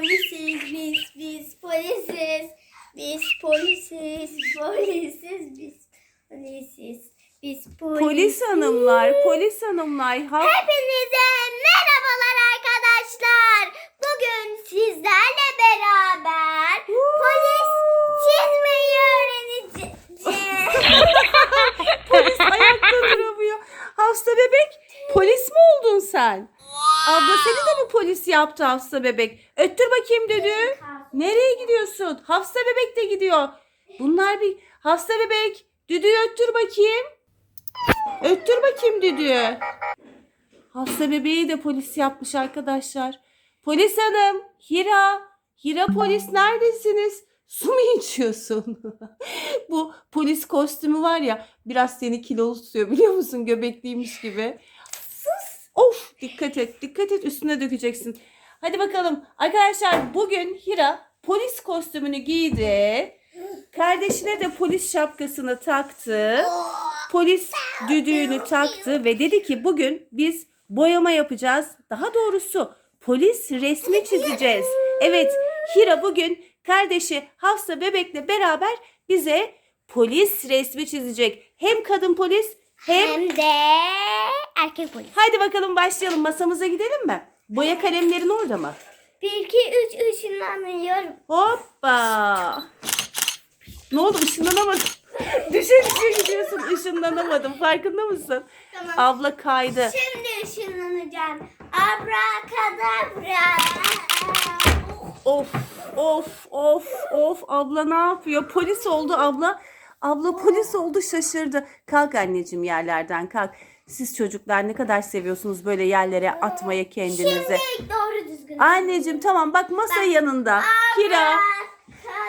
Polisiz biz, biz polisiz. Biz polisiz, polisiz, biz polisiz. Biz polisiz. Polis hanımlar, polis hanımlar. Ha, Hepinize merhabalar arkadaşlar. Bugün sizlerle beraber polis çizmeyi öğreneceğiz. polis ayakta duramıyor. Hafsa bebek, polis mi oldun sen? Abla seni de mi polis yaptı Hafsa bebek? Öttür bakayım düdüğü. Nereye gidiyorsun? Hafsa bebek de gidiyor. Bunlar bir... Hafsa bebek, düdüğü öttür bakayım. Öttür bakayım düdüğü. Hafsa bebeği de polis yapmış arkadaşlar. Polis hanım, Hira, Hira polis neredesiniz? Su mu içiyorsun? Bu polis kostümü var ya biraz seni kilolu tutuyor biliyor musun? Göbekliymiş gibi. Of dikkat et dikkat et üstüne dökeceksin. Hadi bakalım arkadaşlar bugün Hira polis kostümünü giydi. Kardeşine de polis şapkasını taktı. Polis düdüğünü taktı ve dedi ki bugün biz boyama yapacağız. Daha doğrusu polis resmi çizeceğiz. Evet Hira bugün kardeşi Hafsa bebekle beraber bize polis resmi çizecek. Hem kadın polis hem... Hem de erkek polis. Haydi bakalım başlayalım masamıza gidelim mi? Boya kalemlerin orada mı? 1, 2, 3 ışınlanıyorum. Hoppa. Ne oldu ışınlanamadım. düşe düşe gidiyorsun ışınlanamadım farkında mısın? Tamam. Abla kaydı. Şimdi ışınlanacağım. Abrakadabra. Of of of of abla ne yapıyor? Polis oldu abla. Abla polis oldu şaşırdı. Kalk anneciğim yerlerden kalk. Siz çocuklar ne kadar seviyorsunuz böyle yerlere atmaya kendinizi. Şimdi doğru düzgün. Anneciğim tamam bak masa yanında. Hira.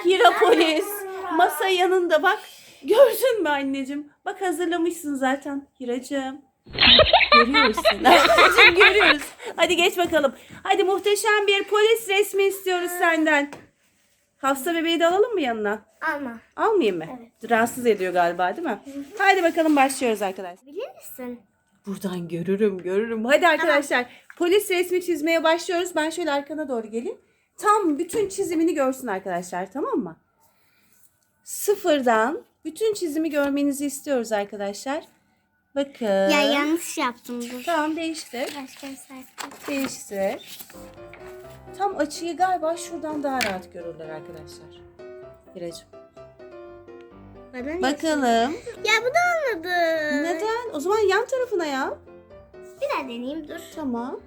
Hira polis. Masa yanında bak. Gördün mü anneciğim? Bak hazırlamışsın zaten Hiracığım. Görüyorsun. Anneciğim görüyoruz. Hadi geç bakalım. Hadi muhteşem bir polis resmi istiyoruz senden. Hafsa bebeği de alalım mı yanına? Alma. Almayayım mı? Rahatsız ediyor galiba değil mi? Hadi bakalım başlıyoruz arkadaşlar. Bilir misin? Buradan görürüm görürüm. Hadi arkadaşlar polis resmi çizmeye başlıyoruz. Ben şöyle arkana doğru geleyim. Tam bütün çizimini görsün arkadaşlar tamam mı? Sıfırdan bütün çizimi görmenizi istiyoruz arkadaşlar. Bakın. Ya yanlış yaptım dur. Tamam değiştir. Başka bir sayfa. Değiştir. Tam açıyı galiba şuradan daha rahat görürler arkadaşlar. Hiracığım. Bana? Bakalım. Ya bu da olmadı. Neden? O zaman yan tarafına yap. Bir daha deneyeyim dur. Tamam.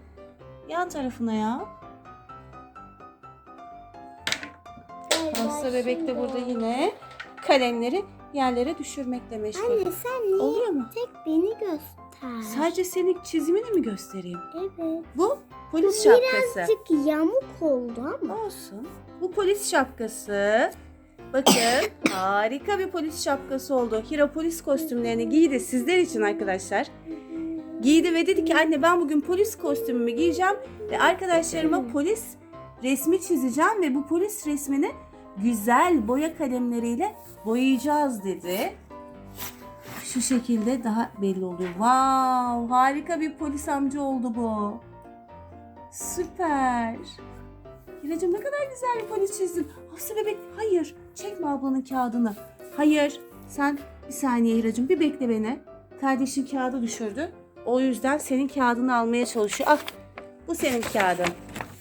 Yan tarafına yap. Hasta bebek de burada yine kalemleri yerlere düşürmekle meşgul. Anne sen niye Oluyor mu? tek beni göster? Sadece senin çizimini mi göstereyim? Evet. Bu polis şapkası. Birazcık yamuk oldu ama. Olsun. Bu polis şapkası. Bakın harika bir polis şapkası oldu. Hira polis kostümlerini giydi sizler için arkadaşlar. Giydi ve dedi ki anne ben bugün polis kostümümü giyeceğim ve arkadaşlarıma polis resmi çizeceğim ve bu polis resmini güzel boya kalemleriyle boyayacağız dedi. Şu şekilde daha belli oluyor. Wow, harika bir polis amca oldu bu. Süper. Hiracığım ne kadar güzel bir polis çizdin. Hafsa bebek hayır çekme ablanın kağıdını. Hayır sen bir saniye Hiracığım bir bekle beni. Kardeşin kağıdı düşürdü. O yüzden senin kağıdını almaya çalışıyor. Al bu senin kağıdın.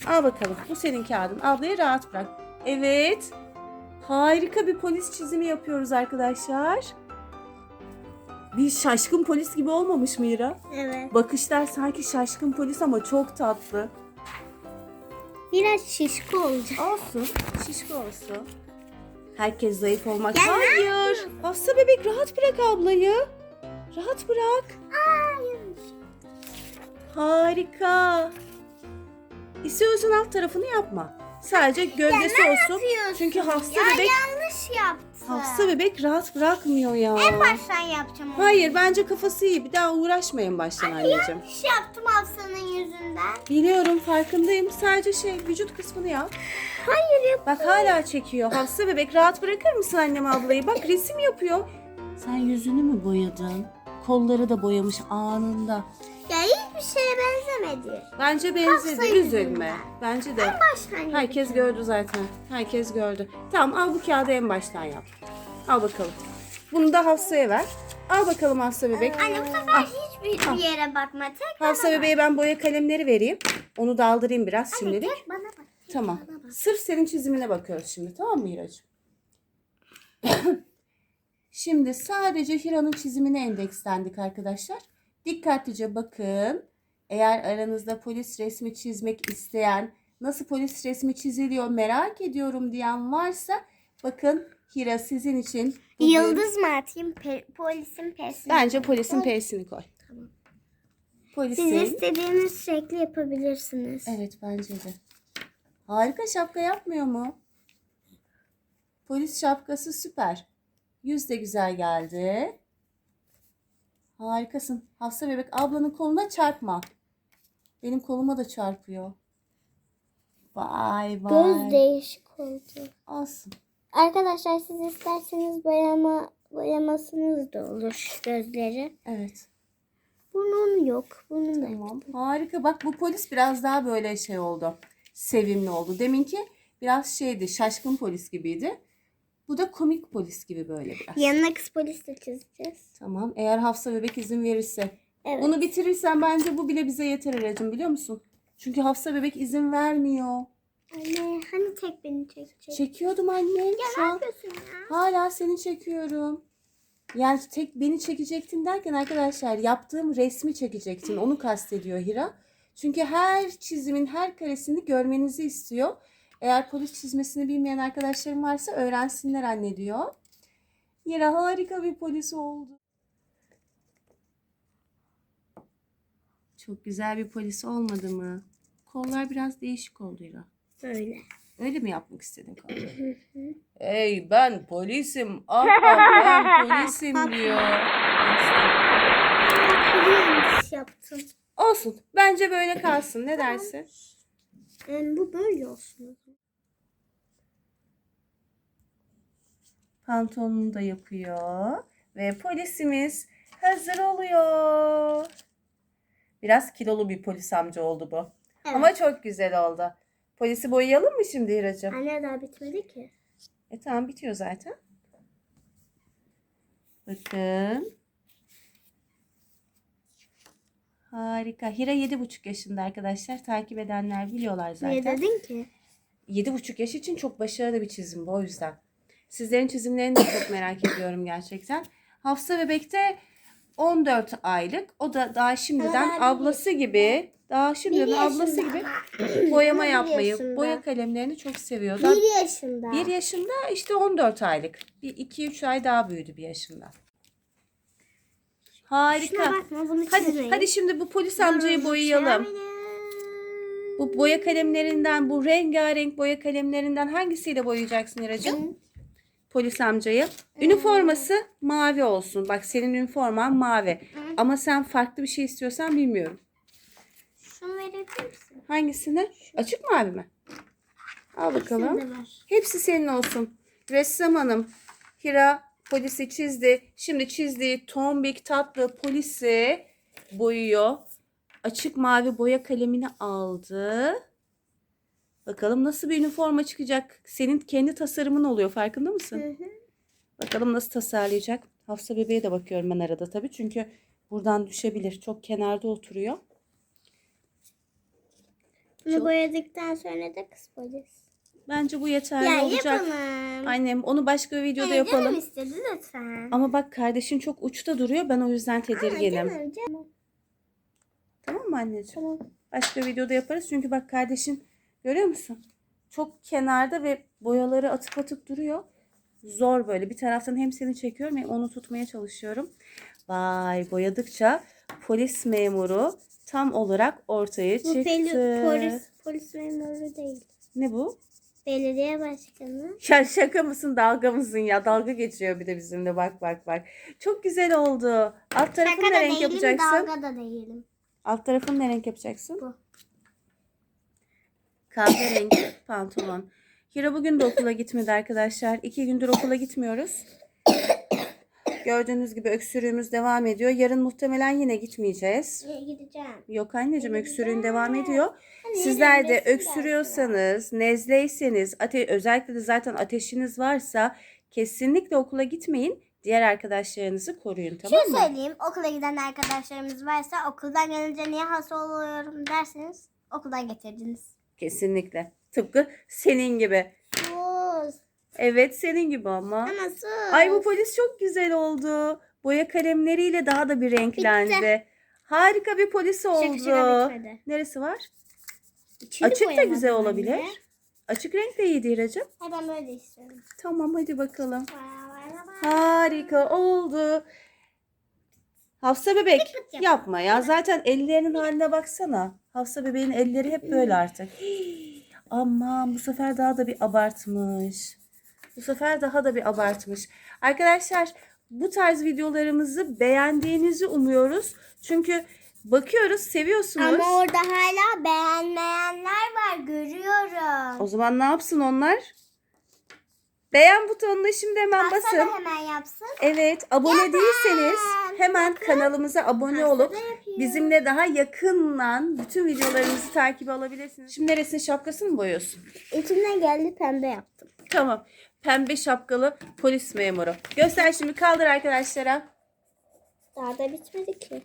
Al bakalım bu senin kağıdın. Ablayı rahat bırak. Evet. Harika bir polis çizimi yapıyoruz arkadaşlar. Bir şaşkın polis gibi olmamış mı Hira? Evet. Bakışlar sanki şaşkın polis ama çok tatlı. Biraz şişko olacak. Olsun. Şişko olsun. Herkes zayıf olmak. Ya Hayır. Hafsa bebek rahat bırak ablayı. Rahat bırak. Harika. İstiyorsan alt tarafını yapma. Sadece gövdesi olsun. Çünkü hafsa ya bebek yanlış yaptı. hafsa bebek rahat bırakmıyor ya. En baştan yapacağım onu. Hayır bence kafası iyi. Bir daha uğraşmayın baştan anneciğim. Yanlış yaptım Hafsa'nın yüzünden. Biliyorum farkındayım. Sadece şey vücut kısmını yap. Hayır yap. Bak hala çekiyor. Hafsa bebek rahat bırakır mısın annem ablayı? Bak resim yapıyor. Sen yüzünü mü boyadın? Kolları da boyamış anında. Ya hiçbir şeye benzemedi. Bence benzedi. Üzülme. yüzünden. Bence de. Baştan Herkes gördü zaten. Herkes gördü. Tamam al bu kağıdı en baştan yap. Al bakalım. Bunu da Hafsa'ya ver. Al bakalım Hafsa bebek. Anne bu sefer hiçbir bir yere bakma. Tek Hafsa bebeğe ben boya kalemleri vereyim. Onu daldırayım biraz Anne şimdilik. tek bana bak. tek Tamam. bana bak. Sırf senin çizimine bakıyoruz şimdi. Tamam mı Hiracığım? şimdi sadece Hira'nın çizimine endekslendik arkadaşlar. Dikkatlice bakın. Eğer aranızda polis resmi çizmek isteyen, nasıl polis resmi çiziliyor merak ediyorum diyen varsa bakın Hira sizin için bugün- Yıldız mı atayım? Pe- polisin pesini. Bence polisin P'sini koy. Tamam. Polisin. Siz istediğiniz şekli yapabilirsiniz. Evet bence de. Harika şapka yapmıyor mu? Polis şapkası süper. Yüz de güzel geldi. Harikasın. Hafsa bebek ablanın koluna çarpma. Benim koluma da çarpıyor. Vay vay. Göz değişik oldu. Olsun. Arkadaşlar siz isterseniz boyama boyamasınız da olur gözleri. Evet. Bunun yok. Bunun da yok. Tamam. Harika. Bak bu polis biraz daha böyle şey oldu. Sevimli oldu. Deminki biraz şeydi. Şaşkın polis gibiydi. Bu da komik polis gibi böyle biraz. Yanına kız polis de çizeceğiz. Tamam. Eğer Hafsa bebek izin verirse. Evet. Bunu bitirirsen bence bu bile bize yeter Eracığım biliyor musun? Çünkü Hafsa bebek izin vermiyor. Anne hani tek beni çekecek? Çekiyordum anne. Şu ne an yapıyorsun ya? hala seni çekiyorum. Yani tek beni çekecektin derken arkadaşlar yaptığım resmi çekecektin. Onu kastediyor Hira. Çünkü her çizimin her karesini görmenizi istiyor. Eğer polis çizmesini bilmeyen arkadaşlarım varsa öğrensinler anne diyor. Hira harika bir polis oldu. Çok güzel bir polis olmadı mı? Kollar biraz değişik oldu Hira. Böyle. Öyle mi yapmak istedin kolları? Hey ben polisim. Aha ben polisim diyor. yanlış yaptım. Olsun. Bence böyle kalsın. Ne dersin? Yani bu böyle olsun. Pantolonunu da yapıyor. Ve polisimiz hazır oluyor. Biraz kilolu bir polis amca oldu bu. Evet. Ama çok güzel oldu. Polisi boyayalım mı şimdi Hiracığım? Anne daha bitmedi ki. E tamam bitiyor zaten. Bakın. Harika. Hira yedi buçuk yaşında arkadaşlar. Takip edenler biliyorlar zaten. Niye dedin ki? Yedi buçuk yaş için çok başarılı bir çizim bu o yüzden. Sizlerin çizimlerini de çok merak ediyorum gerçekten. Hafsa bebek de 14 aylık. O da daha şimdiden bir- ablası gibi, daha şimdiden ablası gibi boyama yapmayı, boya kalemlerini çok seviyor. Daha Bir yaşında. bir yaşında işte 14 aylık. Bir 2-3 ay daha büyüdü bir yaşında. Harika. Hadi hadi şimdi bu polis amcayı boyayalım. Bu boya kalemlerinden, bu rengarenk boya kalemlerinden hangisiyle boyayacaksın İracığım? Polis amcayı. Üniforması mavi olsun. Bak senin üniforman mavi. Ama sen farklı bir şey istiyorsan bilmiyorum. Şunu verebilir misin? Hangisini? Açık mavi mi? Al bakalım. Hepsi senin olsun. Ressam hanım Hira polisi çizdi. Şimdi çizdiği tombik tatlı polisi boyuyor. Açık mavi boya kalemini aldı. Bakalım nasıl bir üniforma çıkacak. Senin kendi tasarımın oluyor farkında mısın? Hı hı. Bakalım nasıl tasarlayacak. Hafsa bebeğe de bakıyorum ben arada tabii. Çünkü buradan düşebilir. Çok kenarda oturuyor. Bunu Çok- boyadıktan sonra da kız polis. Bence bu yeterli Ya olacak. yapalım. Annem onu başka bir videoda Ee, yapalım. Canım istedi lütfen. Ama bak kardeşin çok uçta duruyor. Ben o yüzden tedirginim. Canım, canım. Tamam mı anneciğim? Tamam. Başka videoda yaparız. Çünkü bak kardeşin görüyor musun? Çok kenarda ve boyaları atıp atıp duruyor. Zor böyle. Bir taraftan hem seni çekiyorum hem onu tutmaya çalışıyorum. Vay boyadıkça polis memuru tam olarak ortaya Bu çıktı. peli- polis, polis memuru değil. Ne bu? Belediye başkanı. Ya şaka mısın dalga mısın ya? Dalga geçiyor bir de bizimle bak bak bak. Çok güzel oldu. Alt tarafını ne renk değilim, yapacaksın? dalga da değilim. Alt tarafını ne renk yapacaksın? Bu. Kahverengi pantolon. Hira bugün de okula gitmedi arkadaşlar. İki gündür okula gitmiyoruz. Gördüğünüz gibi öksürüğümüz devam ediyor. Yarın muhtemelen yine gitmeyeceğiz. Ee, gideceğim. Yok anneciğim öksürüğün devam ediyor. Sizler de öksürüyorsanız, nezleyseniz, ate özellikle de zaten ateşiniz varsa kesinlikle okula gitmeyin. Diğer arkadaşlarınızı koruyun tamam Şunu mı? söyleyeyim. Okula giden arkadaşlarımız varsa okuldan gelince niye hasta oluyorum derseniz okuldan getirdiniz. Kesinlikle. Tıpkı senin gibi. Evet senin gibi ama. Ama sus. Ay bu polis çok güzel oldu. Boya kalemleriyle daha da bir renklendi. Harika bir polis oldu. şaka bitmedi. Neresi var? İçini Açık da güzel anne. olabilir. Açık renk de iyiydi İracığım. Hayır ben böyle istiyorum. Tamam hadi bakalım. Harika oldu. Hafsa bebek pıt yap. yapma ya. Zaten ellerinin haline baksana. Hafsa bebeğin elleri hep böyle artık. Aman bu sefer daha da bir abartmış. Bu sefer daha da bir abartmış. Arkadaşlar bu tarz videolarımızı beğendiğinizi umuyoruz. Çünkü bakıyoruz seviyorsunuz. Ama orada hala beğenmeyenler var görüyorum. O zaman ne yapsın onlar? Beğen butonuna şimdi hemen Hafsa basın. da hemen yapsın. Evet, abone Yapın. değilseniz hemen Bakın. kanalımıza abone Hafsa olup bizimle daha yakından bütün videolarımızı takip alabilirsiniz. Şimdi neresinin şapkasını mı boyuyorsun? İçimden geldi pembe yaptım. Tamam. Pembe şapkalı polis memuru. Göster şimdi kaldır arkadaşlara. Daha da bitmedi ki.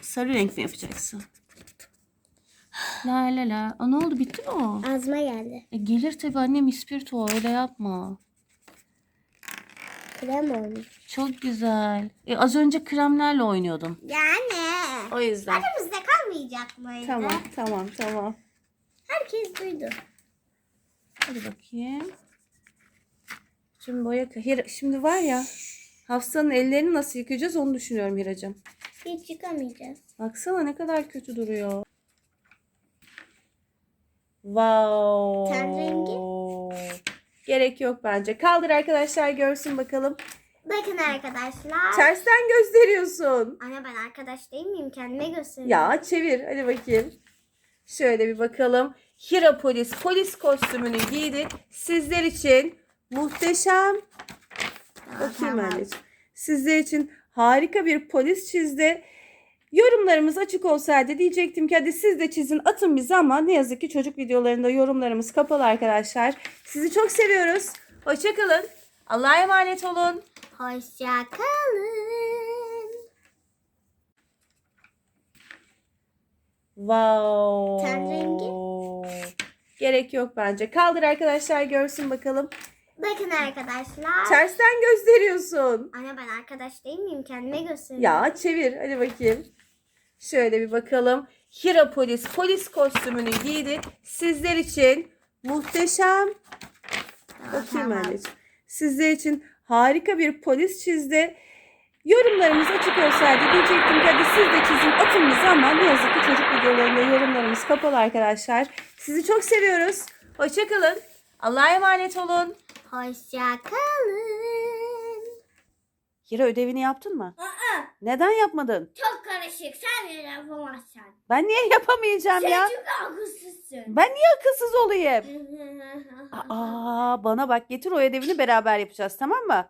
Sarı renk mi yapacaksın? La la la. Aa, ne oldu bitti mi o? Azma geldi. E, gelir tabii annem ispirto öyle yapma. Krem olmuş. Çok güzel. E, az önce kremlerle oynuyordum. Yani. O yüzden. Aramızda kalmayacak mıydı? Tamam tamam tamam. Herkes duydu. Hadi bakayım. Şimdi boya Hira, şimdi var ya Hafsa'nın ellerini nasıl yıkayacağız onu düşünüyorum Hiracığım. Hiç yıkamayacağız. Baksana ne kadar kötü duruyor. Wow. Ten rengi? Gerek yok bence. Kaldır arkadaşlar görsün bakalım. Bakın arkadaşlar. Tersten gösteriyorsun. Anne ben arkadaş değil miyim? Kendime göstereyim. Ya çevir hadi bakayım. Şöyle bir bakalım. Hira polis polis kostümünü giydi. Sizler için muhteşem Bakayım anneciğim. Sizler için harika bir polis çizdi. Yorumlarımız açık olsaydı diyecektim ki hadi siz de çizin atın bize ama ne yazık ki çocuk videolarında yorumlarımız kapalı arkadaşlar. Sizi çok seviyoruz. Hoşçakalın. Allah'a emanet olun. Hoşça kalın. Wow. Ten rengi? Gerek yok bence. Kaldır arkadaşlar görsün bakalım. Bakın arkadaşlar. Tersten gösteriyorsun. Anne ben arkadaş değil miyim? Kendime göstereyim. Ya çevir hadi bakayım. Şöyle bir bakalım. Hira polis polis kostümünü giydi. Sizler için muhteşem bakayım tamam. anneciğim. Sizler için harika bir polis çizdi. Yorumlarımız açık olsaydı diyecektim ki hadi siz de çizin atın bize ama ne yazık ki çocuk videolarında yorumlarımız kapalı arkadaşlar. Sizi çok seviyoruz. Hoşçakalın. Allah'a emanet olun. Hoşça kalın. Hira ödevini yaptın mı? Neden yapmadın? Çok karışık. Sen de yapamazsın. Ben niye yapamayacağım ya? çok akılsızsın. Ben niye akılsız olayım? Aa, bana bak getir o ödevini beraber yapacağız tamam mı?